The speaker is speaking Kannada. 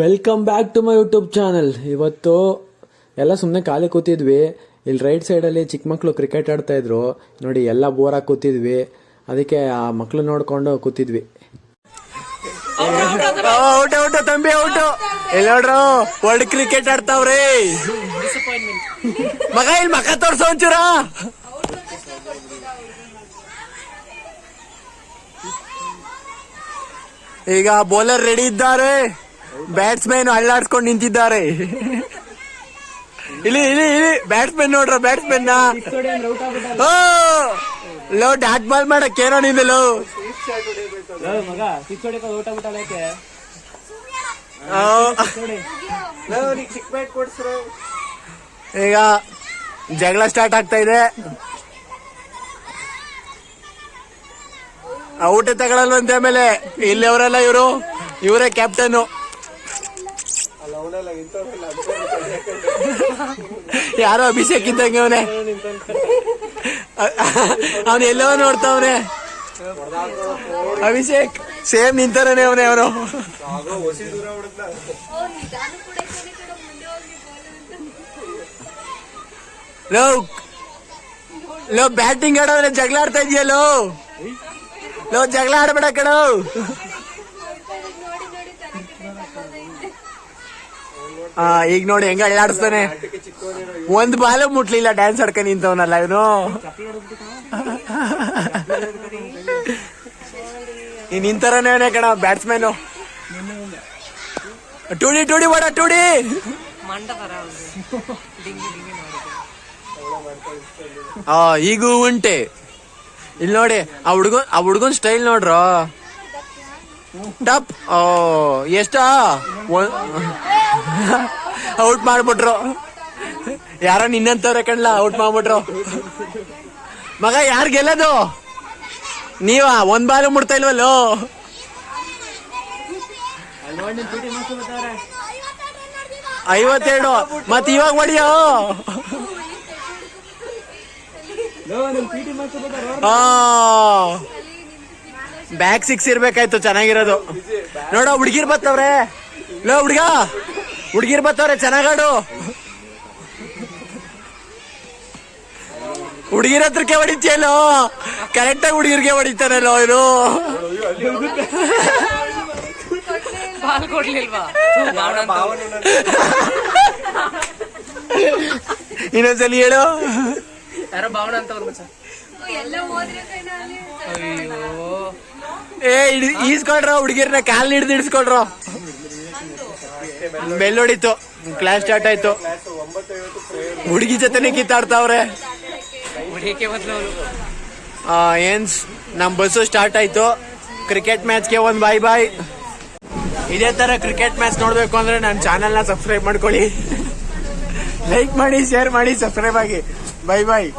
Welcome back to my YouTube channel ಇವತ್ತು ಎಲ್ಲ ಸುಮ್ಮನೆ ಖಾಲಿ ಕೂತಿದ್ವಿ. ಇಲ್ಲಿ ರೈಟ್ ಸೈಡಲ್ಲಿ ಚಿಕ್ಕ ಮಕ್ಕಳು ಕ್ರಿಕೆಟ್ ಆಡ್ತಾ ಇದ್ರು. ನೋಡಿ, ಎಲ್ಲ ಬೋರಾಗಿ ಕೂತಿದ್ವಿ. ಅದಕ್ಕೆ ಆ ಮಕ್ಕಳು ನೋಡ್ಕೊಂಡು ಕೂತಿದ್ವಿ. ತಂಬಿ, ಔಟ್. ಇಲ್ಲಿ ವರ್ಲ್ಡ್ ಕ್ರಿಕೆಟ್ ಆಡ್ತಾವ್ರಿ. ಮಗ, ಇಲ್ಲಿ ಮಗ ತೋರ್ಸೋ ಒಂಚೂರ. ಈಗ ಬೌಲರ್ ರೆಡಿ ಇದ್ದಾರೆ. ಬ್ಯಾಟ್ಸ್ಮನ್ ಅಳ್ಳಾಡ್ಸ್ಕೊಂಡು ನಿಂತಿದ್ದಾರೆ. ಇಲ್ಲಿ ಇಲ್ಲಿ ಇಲ್ಲಿ ಬ್ಯಾಟ್ಸ್ಮನ್ ನೋಡ್ರ ಬ್ಯಾಟ್ಸ್ಮನ್ ಲೋ ಡಾಟ್ ಬಾಲ್ ಮಾಡಕ್ ಏನೋ ನಿಂದಲು ಲೋ. ಊಟ ಊಟ ಈಗ ಜಗಳ ಸ್ಟಾರ್ಟ್ ಆಗ್ತಾ ಇದೆ. ಔಟ್ ತಗೊಳಲ್ವಂತೆ ಆಮೇಲೆ ಇಲ್ಲಿ ಅವರೆಲ್ಲ ಇವರು ಇವರೇ ಕ್ಯಾಪ್ಟನ್ ಯಾರೋ ಅಭಿಷೇಕ್ ಇದ್ದಂಗೆ ಅವನೇ. ಅವನು ಎಲ್ಲೋ ನೋಡ್ತಾವನೆ. ಅಭಿಷೇಕ್, ಸೇಮ್ ನಿಂತಾರನೆ ಅವನೇ ಅವನು. ಲೋ ಲೋ ಬ್ಯಾಟಿಂಗ್ ಆಡೋದ್ರೆ ಜಗಳ ಆಡ್ತಾ ಲೋ ಲೋ ಜಗಳ ಆಡ್ಬೇಡ ಕಣೋ. ಆ, ಈಗ ನೋಡಿ ಹೆಂಗ ಅಳ್ಳಾಡಿಸ್ತಾನೆ ಒಂದ್ ಬಾಲು ಮುಟ್ಲಿಲ್ಲ ಡ್ಯಾನ್ಸ್ ಆಡ್ಕ ನಿಂತವನಲ್ಲ ಇವನು. ಈ ನಿಂತರನೇ ಕಣ ಬ್ಯಾಟ್ಸ್ಮನ್ ಟೂಡಿ ಟೂಡಿ ಬಡ, ಟೂಡಿ. ಆ, ಈಗೂ ಉಂಟೆ. ಇಲ್ಲಿ ನೋಡಿ, ಆ ಹುಡುಗ, ಆ ಹುಡ್ಗನ್ ಸ್ಟೈಲ್ ನೋಡ್ರ. ಟಪ್. ಓ, ಎಷ್ಟ? ಔಟ್ ಮಾಡ್ಬಿಟ್ರು. ಯಾರ ನಿನ್ನಂತವ್ರೆ ಕಣ್ಲ ಔಟ್ ಮಾಡ್ಬಿಟ್ರು. ಮಗ, ಯಾರ್ ಗೆಲ್ಲದು? ನೀವ? ಒಂದ್ ಬಾರಿ ಮುಡ್ತಾ ಇಲ್ವಲ್ಲೋ? ಐವತ್ತೆರಡು. ಮತ್ ಇವಾಗ ಹೊಡಿಯೋ? ಬ್ಯಾಕ್ ಸಿಕ್ಸ್ ಇರ್ಬೇಕಾಯ್ತು, ಚೆನ್ನಾಗಿರೋದು. ನೋಡ, ಹುಡ್ಗಿರ್ ಬತ್ತವ್ರೆ. ಲೋ, ಹುಡ್ಗ. ಹುಡ್ಗಿರ್ ಬತ್ತವ್ರೆ ಚೆನ್ನಾಗಾಡು. ಹುಡುಗಿರ ಹತ್ರಕ್ಕೆ ಹೊಡಿತೀಯಲ್ಲೋ? ಕರೆಕ್ಟಾಗಿ ಹುಡುಗಿರ್ಗೆ ಹೊಡಿತಾನಲ್ಲೋ ಇದು ಪಾಲ್ ಕೊಡ್ಲಿಲ್ವಾ? ಇನ್ನೊಂದ್ಸಲಿ ಹೇಳು. ಯಾರೋ ಭಾವನ ಅಂತ ಏ ಹಿಡ್- ಈಸ್ಕೊಂಡ್ರ ಹುಡುಗಿರ್ನ ಕಾಲ್ ಹಿಡ್ದು ಹಿಡಿಸ್ಕೊಳ್ರ. ಬೆಲ್ ಹೊಡಿತು ಕ್ಲಾಸ್ ಸ್ಟಾರ್ಟ್ ಆಯ್ತು. ಹುಡುಗಿ ಜೊತೆನೆ ಕಿತ್ತಾಡ್ತಾವ್ರೆ. ಏನ್ಸ್ ನಮ್ಮ ಬಸ್ಸು ಸ್ಟಾರ್ಟ್ ಆಯ್ತು. ಕ್ರಿಕೆಟ್ ಮ್ಯಾಚ್ಗೆ ಒಂದ್ ಬಾಯ್ ಬಾಯ್ ಇದೇ ತರ ಕ್ರಿಕೆಟ್ ಮ್ಯಾಚ್ ನೋಡ್ಬೇಕು ಅಂದ್ರೆ ನನ್ನ ಚಾನೆಲ್ನ ಸಬ್ಸ್ಕ್ರೈಬ್ ಮಾಡ್ಕೊಳ್ಳಿ. ಲೈಕ್ ಮಾಡಿ ಶೇರ್ ಮಾಡಿ ಸಬ್ಸ್ಕ್ರೈಬ್ ಆಗಿ. Bye bye